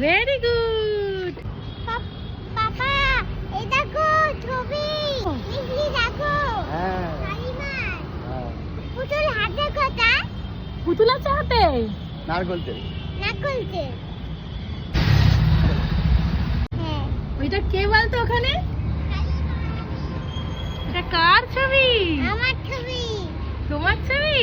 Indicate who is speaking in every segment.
Speaker 1: Very good
Speaker 2: পাপা এই দেখো ছবি। মিষ্টি দেখো।
Speaker 3: হ্যাঁ।
Speaker 2: কালিমার
Speaker 3: হ্যাঁ।
Speaker 2: পুতুল হাতে কথা?
Speaker 1: পুতুল আছে হাতে?
Speaker 3: নারকল তেল
Speaker 2: নাকুলতে হ্যাঁ।
Speaker 1: ওইটা কে বলতো ওখানে? এটা কার ছবি?
Speaker 2: আমার ছবি।
Speaker 1: তোমার ছবি?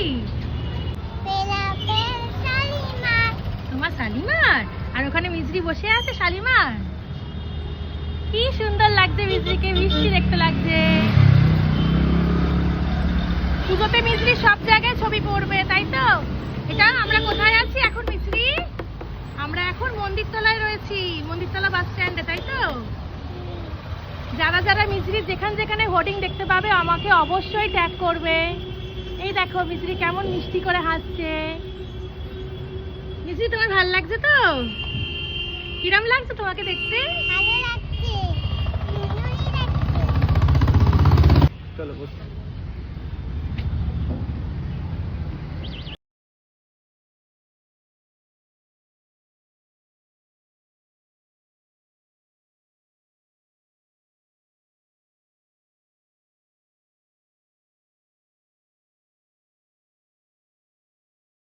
Speaker 1: তোমার শালিমার? আর ওখানে মিজরি বসে আছে শালিমার কি সুন্দর লাগছে মিজরিকে মিষ্টি দেখতে লাগছে। পুজোতে মিজরি সব জায়গায় ছবি পড়বে, তাই তো? এটা আমরা কোথায় আছি এখন মিজরি আমরা এখন মন্দিরতলায় রয়েছি, মন্দিরতলা বাস স্ট্যান্ডে, তাই তো? যারা যারা মিজরি যেখানে যেখানে হোর্ডিং দেখতে পাবে, আমাকে অবশ্যই ট্যাগ করবে। এই দেখো মিজরি কেমন মিষ্টি করে হাসছে। মিষ্টি তোমার ভালো লাগছে তো? কিরম লাগছে তোমাকে দেখতে?